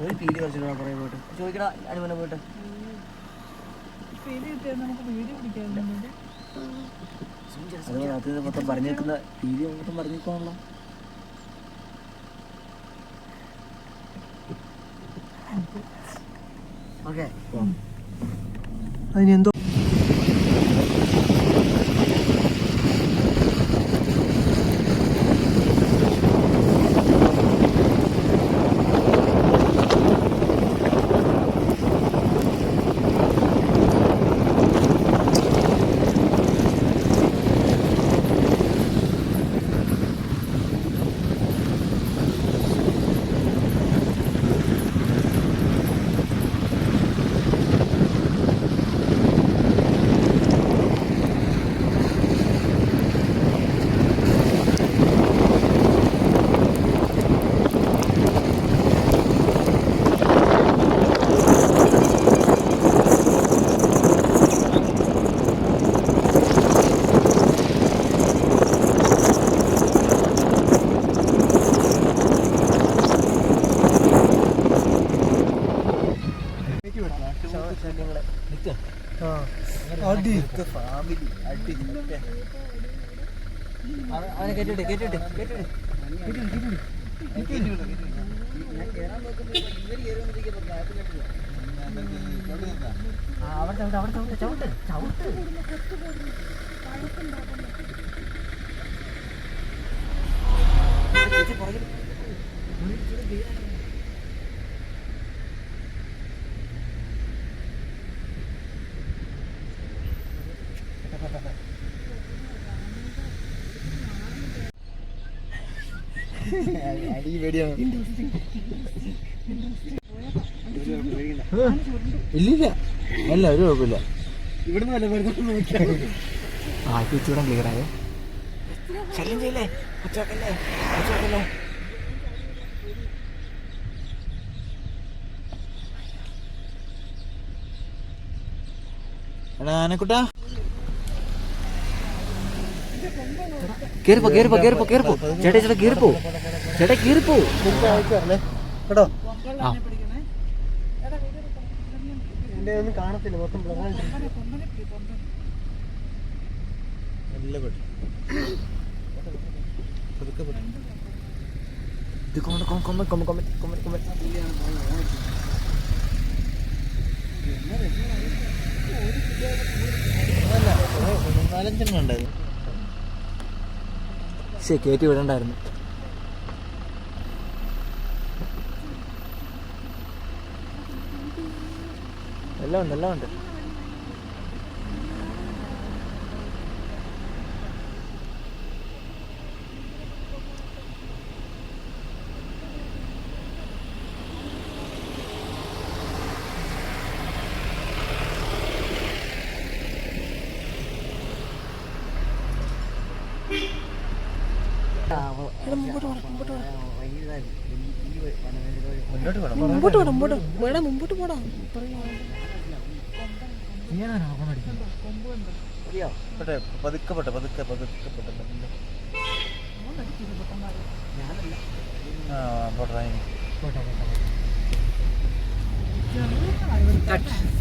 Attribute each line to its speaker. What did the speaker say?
Speaker 1: ഒരു പീലി കളിച്ചിട്ടാ കുറേ പോയിട്ട്. ചോദിക്കടാ അനുമന പോയിട്ട്. മൊത്തം പറഞ്ഞേക്കുന്ന പീലി മൊത്തം പറഞ്ഞേക്കാണല്ലോ ഓക്കെ
Speaker 2: അതിനെന്തോ
Speaker 1: അവനെ കേട്ടിട്ട് കേട്ടിട്ട് കേട്ടിട്ട്. അവിടെ ചവിട്ട് അവിടെ ചവിട്ട് ചവിട്ട്. ചവിട്ട് പുറകിൽ
Speaker 2: ഇല്ലില്ല. അല്ല ഒരു കുഴപ്പമില്ല.
Speaker 1: ഇവിടുന്ന് വല്ല
Speaker 2: ആ ഇച്ചിരി ക്ലിയർ ആയേ?
Speaker 1: ശല്യം ചെയ്യല്ലേ? ഒച്ചവെക്കല്ലേ ഒച്ചവെക്കല്ലേ
Speaker 2: എടാ ആനക്കുട്ടാ.
Speaker 1: കേറിപ്പോ കേറിപ്പോ കേറിപ്പോ കേറിപ്പോ. ചേട്ടാ ചേട്ടാ കേറിപ്പോ. ചേട്ടാ കേറിപ്പോ.
Speaker 2: കേട്ടോ.
Speaker 1: ആ.
Speaker 2: ഒന്നും കാണത്തില്ല മൊത്തം
Speaker 1: ഇത് comma comma comma comma comma
Speaker 2: അല്ല ഒരു നാലഞ്ചെണ്ണം ഉണ്ടായിരുന്നു.
Speaker 1: ശരി കയറ്റി വിടണ്ടായിരുന്നു. എല്ലാം ഉണ്ട് എല്ലാം ഉണ്ട്.
Speaker 3: മുമ്പോട്ട് പോടാ മുമ്പോട്ട് വേടാ മുമ്പോട്ട് പോടാ
Speaker 2: പെട്ടെ പതുക്കെ പെട്ടെ പതുക്കെ പതുക്കെ പെട്ടെ. ആ പോട്ടെ ഇനി.
Speaker 3: ഹായ്